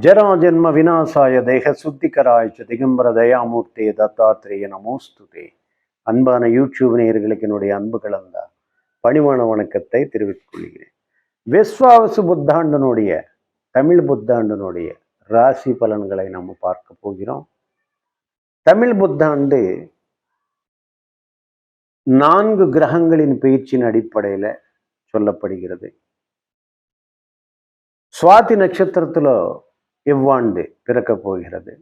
ஜராஜன்ம விநாசாய தேக சுத்திகராய்ச்ச திகம்பர தயாமூர்த்தி தத்தாத்திரேய நமோஸ்துதே. அன்பான யூடியூப் நேயர்களுக்கு என்னுடைய அன்பு கலந்த பணிவான வணக்கத்தை தெரிவித்துக் கொள்கிறேன். விஸ்வாவசு புத்தாண்டனுடைய தமிழ் புத்தாண்டனுடைய ராசி பலன்களை நம்ம பார்க்க போகிறோம். தமிழ் புத்தாண்டு நான்கு கிரகங்களின் பயிற்சியின் அடிப்படையில் சொல்லப்படுகிறது. சுவாதி நட்சத்திரத்தில் இவ்வாண்டு பிறக்கப் போகிறது?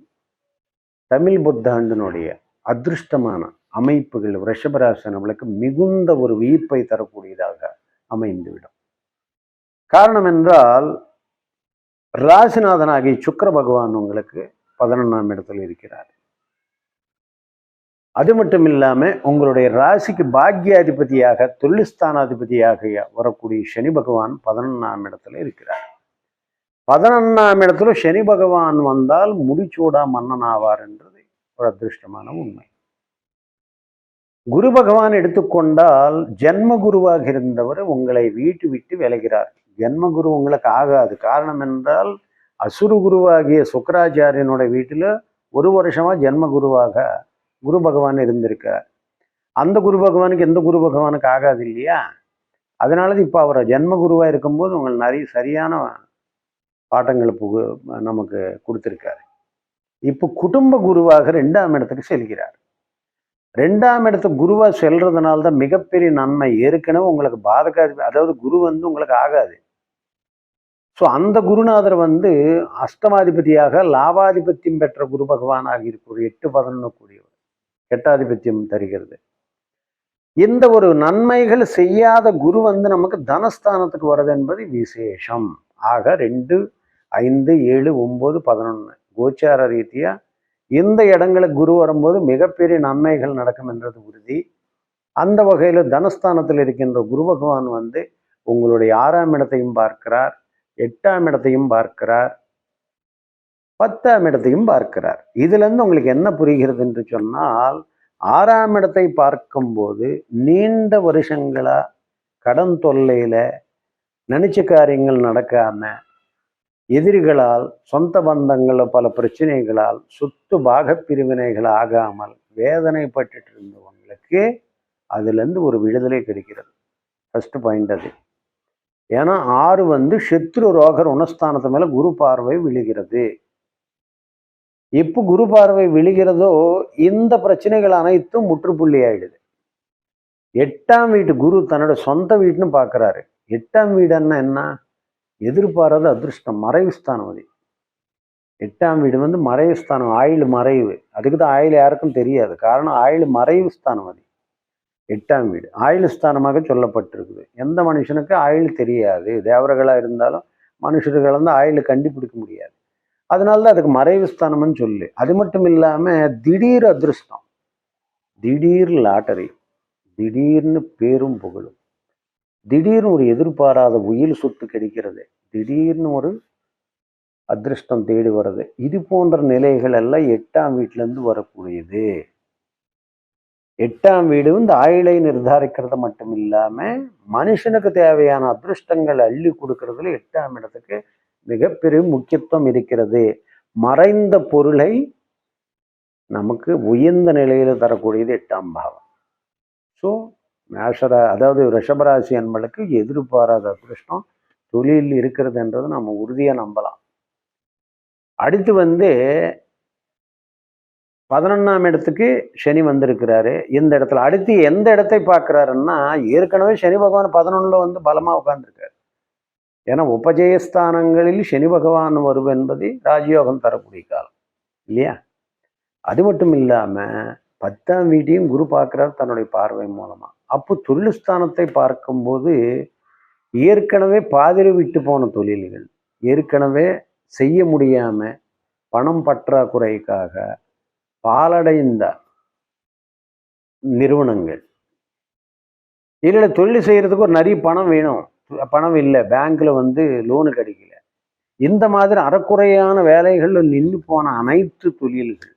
தமிழ் புத்தாண்டினுடைய அதிருஷ்டமான அமைப்புகள் ரிஷபராசி நம்மளுக்கு மிகுந்த ஒரு வியப்பை தரக்கூடியதாக அமைந்துவிடும். காரணம் என்றால் ராசிநாதனாகி சுக்கிர பகவான் உங்களுக்கு பதினொன்றாம் இடத்தில் இருக்கிறார். அது மட்டும் இல்லாம உங்களுடைய ராசிக்கு பாக்யாதிபதியாக தொழில்ஸ்தானாதிபதியாக வரக்கூடிய சனி பகவான் பதினொன்றாம் இடத்துல இருக்கிறார். பதினொன்றாம் இடத்துல சனி பகவான் வந்தால் முடிச்சூடா மன்னன் ஆவார் என்றது ஒரு அதிருஷ்டமான உண்மை. குரு பகவான் எடுத்துக்கொண்டால் ஜென்ம குருவாக இருந்தவர் உங்களை வீட்டு விட்டு விலகிறார். ஜென்ம குரு உங்களுக்கு ஆகாது. காரணம் என்றால் அசுரு குருவாகிய சுக்கராச்சாரியனோட வீட்டில் ஒரு வருஷமா ஜென்ம குருவாக குரு பகவான் இருந்திருக்கார் அந்த குரு பகவானுக்கு எந்த குரு பகவானுக்கு ஆகாது இல்லையா? அதனால இப்போ அவரை ஜென்ம குருவாக இருக்கும்போது உங்களுக்கு நிறைய சரியான பாட்டங்களை புகு நமக்கு கொடுத்துருக்காரு. இப்போ குடும்ப குருவாக ரெண்டாம் இடத்துக்கு செல்கிறார். ரெண்டாம் இடத்துக்கு குருவாக செல்றதுனால தான் மிகப்பெரிய நன்மை ஏற்கனவே உங்களுக்கு பாதகாது அதாவது குரு வந்து உங்களுக்கு ஆகாது. ஸோ அந்த குருநாதர் வந்து அஷ்டமாதிபதியாக லாபாதிபத்தியம் பெற்ற குரு பகவானாக இருக்கிற எட்டு பதினொன்று எட்டாதிபத்தியம் தருகிறது. இந்த ஒரு நன்மைகள் செய்யாத குரு வந்து நமக்கு தனஸ்தானத்துக்கு வர்றது என்பது விசேஷம். ஆக ரெண்டு ஐந்து ஏழு ஒம்பது பதினொன்று கோச்சார ரீதியாக இந்த இடங்களுக்கு குரு வரும்போது மிகப்பெரிய நன்மைகள் நடக்கும் என்றது உறுதி. அந்த வகையில் தனஸ்தானத்தில் இருக்கின்ற குரு பகவான் வந்து உங்களுடைய ஆறாம் இடத்தையும் பார்க்கிறார் எட்டாம் இடத்தையும் பார்க்கிறார் பத்தாம் இடத்தையும் பார்க்கிறார். இதுலேருந்து உங்களுக்கு என்ன புரிகிறது என்று சொன்னால் ஆறாம் இடத்தை பார்க்கும்போது நீண்ட வருஷங்களாக கடன் தொல்லையில் நினைச்ச காரியங்கள் நடக்காம எதிரிகளால் சொந்த பந்தங்களில் பல பிரச்சனைகளால் சொத்து பாகப்பிரிவினைகள் ஆகாமல் வேதனைப்பட்டுட்டு இருந்தவங்களுக்கு அதுலேருந்து ஒரு விடுதலை கிடைக்கிறது. ஃபஸ்ட்டு பாயிண்ட் அது. ஏன்னா ஆறு வந்து சத்ரு ரோகர் உணஸ்தானத்து மேலே குரு பார்வை விழுகிறது. எப்போ குரு பார்வை விழுகிறதோ இந்த பிரச்சனைகள் அனைத்தும் முற்றுப்புள்ளி ஆயிடுது எட்டாம் வீட்டு குரு தன்னோட சொந்த வீட்டுன்னு பார்க்குறாரு எட்டாம் வீடுன்னா என்ன? எதிர்பாராத அதிர்ஷ்டம் மறைவுஸ்தானம் அது. எட்டாம் வீடு வந்து மறைவு ஸ்தானம் ஆயுள் மறைவு. அதுக்கு தான் ஆயுள் யாருக்கும் தெரியாது. காரணம் ஆயுள் மறைவுஸ்தானம் அது. எட்டாம் வீடு. ஆயுள் ஸ்தானமாக சொல்லப்பட்டிருக்குது. எந்த மனுஷனுக்கு ஆயுள் தெரியாது. தேவர்களாக இருந்தாலும் மனுஷர்கள் வந்து ஆயுள் கண்டுபிடிக்க முடியாது. அதனால தான் அதுக்கு மறைவு ஸ்தானம்னு சொல்லு. அது மட்டும் இல்லாமல் திடீர் அதிர்ஷ்டம். திடீர் லாட்டரி. திடீர்னு பேரும் புகழும். திடீர்னு ஒரு எதிர்பாராத உயில் சொத்து கிடைக்கிறது. திடீர்னு ஒரு அதிர்ஷ்டம் தேடி வர்றது. இது போன்ற நிலைகள் எல்லாம் எட்டாம் வீட்டிலேருந்து வரக்கூடியது. எட்டாம் வீடு இந்த ஆயுளை நிர்தாரிக்கிறது மட்டும் இல்லாமல் மனுஷனுக்கு தேவையான அதிர்ஷ்டங்கள் அள்ளி கொடுக்கறதுல எட்டாம் இடத்துக்கு மிகப்பெரிய முக்கியத்துவம் இருக்கிறது. மறைந்த பொருளை நமக்கு உயர்ந்த நிலையில் தரக்கூடியது எட்டாம் பாவம். ஸோ மேஷரா அதாவது ரிஷபராசி அன்பளுக்கு எதிர்பாராத அதிருஷ்டம் தொழில் இருக்கிறதுன்றது நம்ம உறுதியாக நம்பலாம். அடுத்து வந்து பதினொன்றாம் இடத்துக்கு சனி வந்திருக்கிறாரு. இந்த இடத்துல அடுத்து எந்த இடத்தை பார்க்குறாருன்னா ஏற்கனவே சனி பகவான் பதினொன்றில் வந்து பலமாக உட்காந்துருக்காரு ஏன்னா உபஜயஸ்தானங்களில் சனி பகவான் வருவென்பது ராஜயோகம் தரக்கூடிய காலம் இல்லையா? அது மட்டும் இல்லாமல் பத்தாம் வீட்டையும் குரு பார்க்குறார் தன்னுடைய பார்வை மூலமாக அப்போ தொழில்ஸ்தானத்தை பார்க்கும்போது ஏற்கனவே பாதிரி விட்டு போன தொழில்கள் ஏற்கனவே செய்ய முடியாமல் பணம் பற்றாக்குறைக்காக பாலடைந்த நிறுவனங்கள். இதில் தொழில் செய்கிறதுக்கு ஒரு நிறைய பணம் வேணும். பணம் இல்லை பேங்க்கில் வந்து லோனு கிடைக்கல. இந்த மாதிரி அறக்குறையான வேலைகளில் நின்று போன அனைத்து தொழில்கள்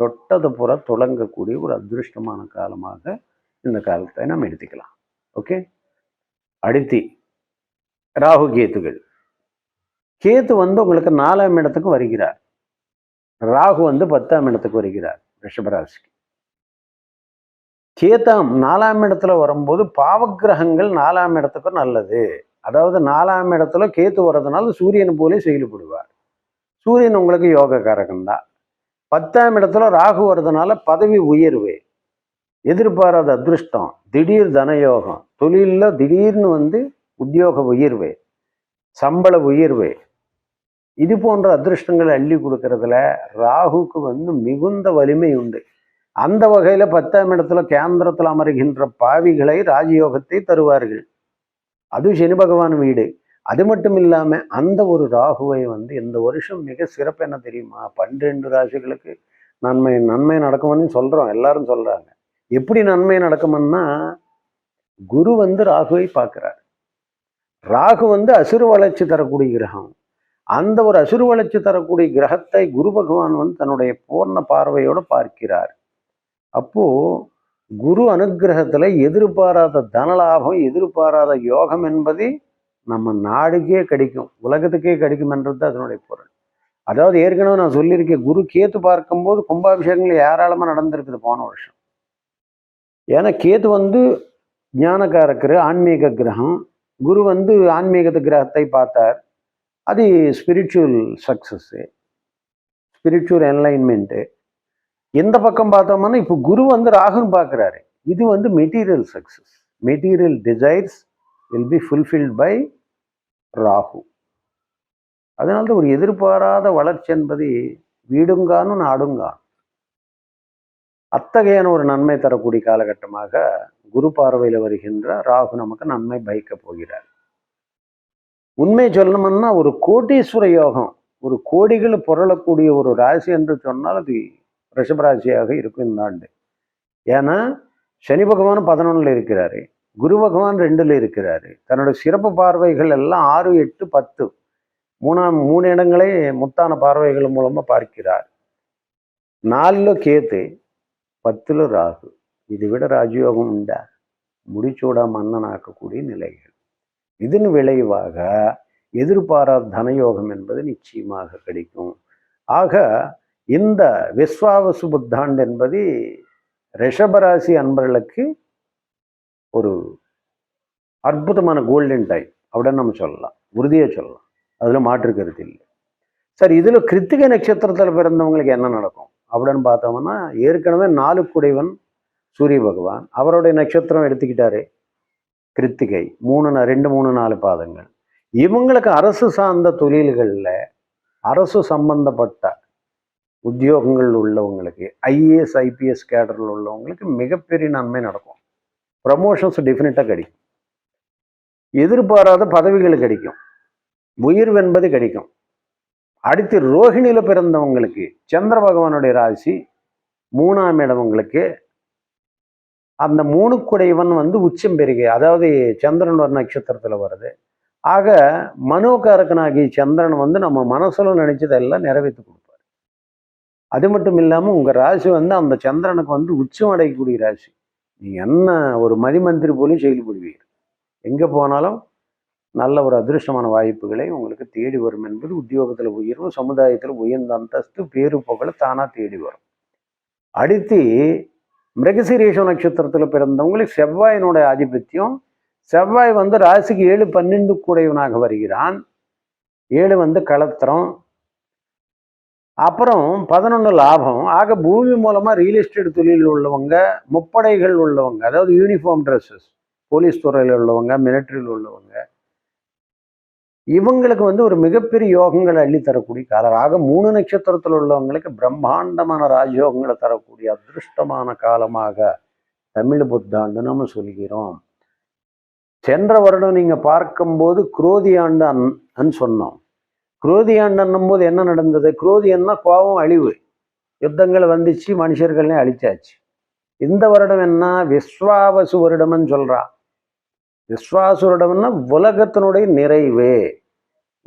தொட்டது புற தொடங்கக்கூடிய ஒரு அதிருஷ்டமான காலமாக இந்த காலத்தை நம்ம எடுத்துக்கலாம். ஓகே அடுத்தி ராகு கேத்துகள். கேத்து வந்து உங்களுக்கு நாலாம் இடத்துக்கு வருகிறார். ராகு வந்து பத்தாம் இடத்துக்கு வருகிறார் ரிஷபராசிக்கு கேத்தாம் நாலாம் இடத்துல வரும்போது பாவக்கிரகங்கள் நாலாம் இடத்துக்கு நல்லது. அதாவது நாலாம் இடத்துல கேத்து வர்றதுனால சூரியன் போலே செயல்படுவார். சூரியன் உங்களுக்கு யோகக்காரகன் தான் பத்தாம் இடத்துல ராகு வர்றதுனால பதவி உயர்வு. எதிர்பாராத அதிருஷ்டம் திடீர் தனயோகம். தொழிலில் திடீர்னு வந்து உத்தியோக உயர்வு சம்பள உயர்வு. இது போன்ற அதிருஷ்டங்களை அள்ளி கொடுக்கறதுல ராகுக்கு வந்து மிகுந்த வலிமை உண்டு. அந்த வகையில் பத்தாம் இடத்துல கேந்திரத்தில் அமருகின்ற பாவிகளை ராஜயோகத்தை தருவார்கள். அது சனி பகவான் வீடு. அது மட்டும் இல்லாமல் அந்த ஒரு ராகுவை வந்து இந்த வருஷம் மிக சிறப்பு என்ன தெரியுமா? பன்னிரெண்டு ராசிகளுக்கு நன்மை நன்மை நடக்கும்னு சொல்கிறோம் எல்லாரும் சொல்கிறாங்க எப்படி நன்மை நடக்கும்னா குரு வந்து ராகுவை பார்க்குறார். ராகு வந்து அசுர வளர்ச்சி தரக்கூடிய கிரகம். அந்த ஒரு அசுர வளர்ச்சி தரக்கூடிய கிரகத்தை குரு பகவான் வந்து தன்னுடைய பூர்ண பார்வையோடு பார்க்கிறார். அப்போது குரு அனுகிரகத்தில் எதிர்பாராத தனலாபம் எதிர்பாராத யோகம் என்பது நம்ம நாடுக்கே கிடைக்கும் உலகத்துக்கே கிடைக்கும்ன்றது தான் அதனுடைய பொருள். அதாவது ஏற்கனவே நான் சொல்லியிருக்கேன் குரு கேத்து பார்க்கும்போது கும்பாபிஷேகங்கள் ஏராளமாக நடந்திருக்குது போன வருஷம். ஏன்னா கேத்து வந்து ஞானக்காரக்கர் ஆன்மீக கிரகம். குரு வந்து ஆன்மீகத்து கிரகத்தை பார்த்தார். அது ஸ்பிரிச்சுவல் சக்சஸ்ஸு ஸ்பிரிச்சுவல் என்லைன்மெண்ட்டு எந்த பக்கம் பார்த்தோம்னா இப்போ குரு வந்து ராகுன்னு பார்க்குறாரு. இது வந்து material success material desires will be fulfilled by Rahu. அதனால்தான் ஒரு எதிர்பாராத வளர்ச்சி என்பது வீடுங்கானும் நாடுங்கான் அத்தகையான ஒரு நன்மை தரக்கூடிய காலகட்டமாக குரு பார்வையில் வருகின்ற ராகு நமக்கு நன்மை பயக்க போகிறார். உண்மை சொல்லணும்னா ஒரு கோட்டீஸ்வர யோகம் ஒரு கோடிகள் புரளக்கூடிய ஒரு ராசி என்று சொன்னால் அது ரிஷபராசியாக இருக்கும் இந்த ஆண்டு. ஏன்னா சனி பகவான் பதினொன்றில் இருக்கிறாரு. குரு பகவான் ரெண்டில் இருக்கிறாரு. தன்னோட சிறப்பு பார்வைகள் எல்லாம் ஆறு எட்டு பத்து. மூணாம் மூணு இடங்களே முத்தான பார்வைகள் மூலமாக பார்க்கிறார். நாலில் கேத்து பத்தில் ராகு. இதை விட ராஜயோகம் உண்டா? முடிச்சூட மன்னனாக்கக்கூடிய நிலைகள். இதன் விளைவாக எதிர்பாராத தனயோகம் என்பது நிச்சயமாக கிடைக்கும். ஆக இந்த விஸ்வாவசு புத்தாண்டு என்பது ரிஷபராசி அன்பர்களுக்கு ஒரு அற்புதமான கோல்டன் டைம் அப்படின்னு நம்ம சொல்லலாம். உறுதியாக சொல்லலாம். அதில் மாற்று கருத்து இல்லை. சரி இதில் கிருத்திகை நட்சத்திரத்தில் பிறந்தவங்களுக்கு என்ன நடக்கும்? அப்படின்னு பார்த்தோம்னா ஏற்கனவே நாலு குடைவன் சூரிய பகவான். அவருடைய நட்சத்திரம் எடுத்துக்கிட்டாரு. கிருத்திகை. மூணு ரெண்டு மூணு நாலு பாதங்கள். இவங்களுக்கு அரசு சார்ந்த தொழில்களில் அரசு சம்பந்தப்பட்ட உத்தியோகங்கள் உள்ளவங்களுக்கு ஐஏஎஸ் ஐபிஎஸ் கேடரில் உள்ளவங்களுக்கு மிகப்பெரிய நன்மை நடக்கும். ப்ரமோஷன்ஸ் டெஃபினட்டாக கிடைக்கும். எதிர்பாராத பதவிகள் கிடைக்கும். உயிர்வு என்பது கிடைக்கும். அடுத்து ரோஹிணியில் பிறந்தவங்களுக்கு சந்திர பகவானுடைய ராசி மூணாம் இடவங்களுக்கு அந்த மூணு வந்து உச்சம் பெருகி அதாவது சந்திரன் ஒரு நட்சத்திரத்தில் வருது. ஆக மனோகாரகனாகி சந்திரன் வந்து நம்ம மனசுல நினைச்சதெல்லாம் நிறைவேற்றி கொடுக்கும். அது மட்டும் இல்லாமல் உங்கள் ராசி வந்து அந்த சந்திரனுக்கு வந்து உச்சம் அடையக்கூடிய ராசி. நீ என்ன ஒரு மதிமந்திரி போலையும் செயல்படுவீர். எங்கே போனாலும் நல்ல ஒரு அதிர்ஷ்டமான வாய்ப்புகளை உங்களுக்கு தேடி வரும் என்பது உத்தியோகத்தில் உயர்வு சமுதாயத்தில் உயர்ந்த அந்தஸ்து பேரு புகழ் தானாக தேடி வரும். அடுத்து மிருகசீரேஷ நட்சத்திரத்தில் பிறந்தவங்களுக்கு செவ்வாயினுடைய ஆதிபத்தியம். செவ்வாய் வந்து ராசிக்கு ஏழு பன்னெண்டு கூடையவனாக வருகிறான். ஏழு வந்து களத்திரம் அப்புறம் பதினொன்று லாபம். ஆக பூமி மூலமாக ரியல் எஸ்டேட் தொழிலில் உள்ளவங்க முப்படைகள் உள்ளவங்க அதாவது யூனிஃபார்ம் ட்ரெஸ்ஸஸ் போலீஸ் துறையில் உள்ளவங்க மிலிட்டரியில் உள்ளவங்க இவங்களுக்கு வந்து ஒரு மிகப்பெரிய யோகங்களை அள்ளித்தரக்கூடிய காலம். ஆக மூணு நட்சத்திரத்தில் உள்ளவங்களுக்கு பிரம்மாண்டமான ராஜயோகங்களை தரக்கூடிய அதிருஷ்டமான காலமாக தமிழ் புத்தாண்டு நம்ம சொல்கிறோம். சென்ற வருடம் நீங்கள் பார்க்கும்போது குரோதி ஆண்டு அன் சொன்னோம். குரோதி போது என்ன நடந்தது? குரோதியன்னா கோபம் அழிவு. யுத்தங்கள் வந்துச்சு மனுஷர்களே அழிச்சாச்சு. இந்த வருடம் என்ன? விஸ்வாவசு வருடம்னு சொல்றா. விஸ்வாசு வருடம்னா உலகத்தினுடைய நிறைவு.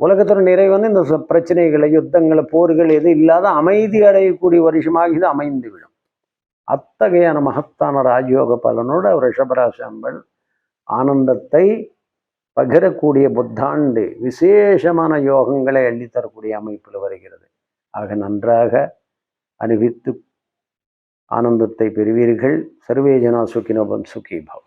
உலகத்தினுடைய நிறைவு வந்து இந்த ச- பிரச்சனைகளை யுத்தங்களை போர்கள் எது இல்லாத அமைதி அடையக்கூடிய வருஷமாக இது அமைந்து விடும் அத்தகையான மகத்தான ராஜயோக பலனோட ரிஷபராசி ஆனந்தத்தை பகிரக்கூடிய புத்தாண்டு விசேஷமான யோகங்களை அள்ளித்தரக்கூடிய அமைப்பில் வருகிறது. ஆக நன்றாக அனுபவித்து ஆனந்தத்தை பெறுவீர்கள். சர்வே ஜனா சுக்கினோபம் சுகிபவ்.